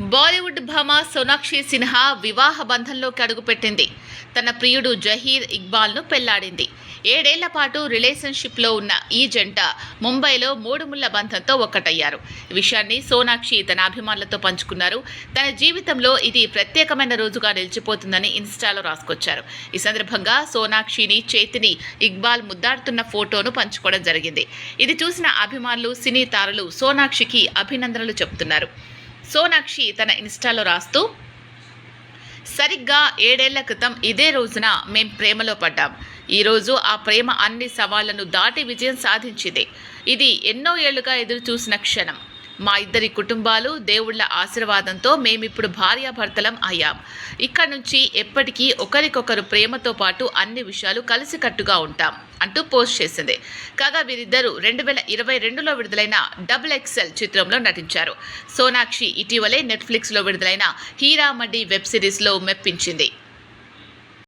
బాలీవుడ్ భామ సోనాక్షి సిన్హా వివాహ బంధంలోకి అడుగుపెట్టింది. తన ప్రియుడు జహీర్ ఇక్బాల్ను పెళ్ళాడింది. ఏడేళ్ళ పాటు రిలేషన్షిప్లో ఉన్న ఈ జంట ముంబైలో మూడు ముళ్ళ బంధంతో ఒక్కటయ్యారు. ఈ విషయాన్ని సోనాక్షి తన అభిమానులతో పంచుకున్నారు. తన జీవితంలో ఇది ప్రత్యేకమైన రోజుగా నిలిచిపోతుందని ఇన్స్టాలో రాసుకొచ్చారు. ఈ సందర్భంగా సోనాక్షిని చేతిని ఇక్బాల్ ముద్దాడుతున్న ఫోటోను పంచుకోవడం జరిగింది. ఇది చూసిన అభిమానులు సినీ తారలు సోనాక్షికి అభినందనలు చెబుతున్నారు. సోనాక్షి తన ఇన్స్టాలో రాస్తూ సరిగ్గా ఏడేళ్ళ క్రితం ఇదే రోజున మేం ప్రేమలో పడ్డాం. ఈరోజు ఆ ప్రేమ అన్ని సవాళ్ళను దాటి విజయం సాధించింది. ఇది ఎన్నో ఏళ్ళుగా ఎదురు చూసిన క్షణం. మా ఇద్దరి కుటుంబాలు దేవుళ్ళ ఆశీర్వాదంతో మేమిప్పుడు భార్యాభర్తలం అయ్యాం. ఇక్కడ నుంచి ఎప్పటికీ ఒకరికొకరు ప్రేమతో పాటు అన్ని విషయాలు కలిసికట్టుగా ఉంటాం అంటూ పోస్ట్ చేసింది. కాగా వీరిద్దరూ రెండు వేల ఇరవై రెండులో విడుదలైన డబుల్ ఎక్సెల్ చిత్రంలో నటించారు. సోనాక్షి ఇటీవలే నెట్ఫ్లిక్స్లో విడుదలైన హీరామడ్డి వెబ్ సిరీస్లో మెప్పించింది.